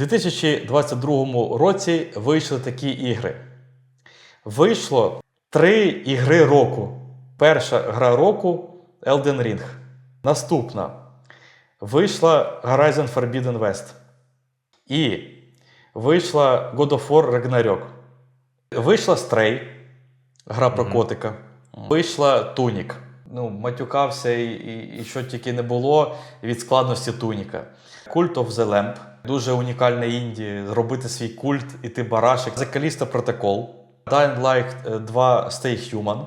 2022 році вийшли такі ігри. Вийшло три ігри року. Перша гра року Elden Ring. Наступна вийшла Horizon Forbidden West. І вийшла God of War Ragnarok. Вийшла Stray, гра про Мгм. котика. Вийшла Тунік. Ну, матюкався і, і, і що тільки не було від складності Туніка. Cult of the Lamp. Дуже унікальне інді. Зробити свій культ, іти барашек. The Callisto Protocol. Dying Light 2 Stay Human.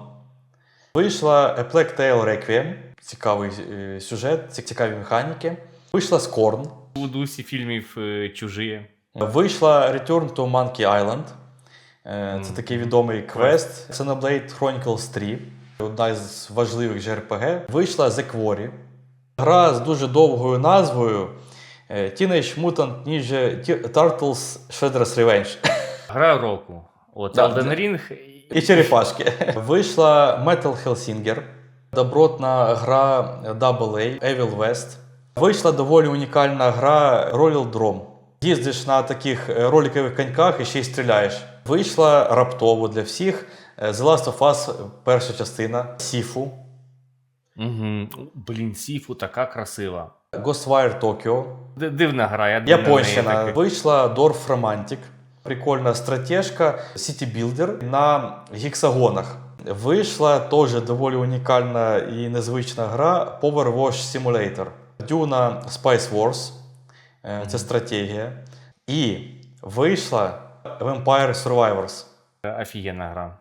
Вийшла A Plague Tale Requiem. Цікавий е, сюжет, цікаві механіки. Вийшла Scorn. У дусі фільмів е, чужі. Вийшла Return to Monkey Island. Е, Це такий відомий квест. Xenoblade Chronicles 3. Одна з важливих JRPG. Вийшла The Quarry. Гра з дуже довгою назвою е, Teenage Mutant Ninja Turtles Shredder's Revenge. Гра року. От Да, Elden Ring. І черепашки. Вийшла Metal Hellsinger. Добротна гра AA Evil West. Вийшла доволі унікальна гра Royal Drum. Їздиш на таких е, роликових коньках і ще й стріляєш. Вийшла раптово для всіх е, The Last of Us, перша частина, Сіфу, Угу. Блін, Сіфу така красива. Ghostwire Tokyo, Д- Дивна гра, я Японщина. на. Вийшла Dwarf Romantic. Прикольна стратежка City Builder на гексагонах. Вийшла теж доволі унікальна і незвична гра Power Wash Simulator. Дюна Spice Wars. Е, Це стратегія. І вийшла Vampire Survivors. Офігенна гра.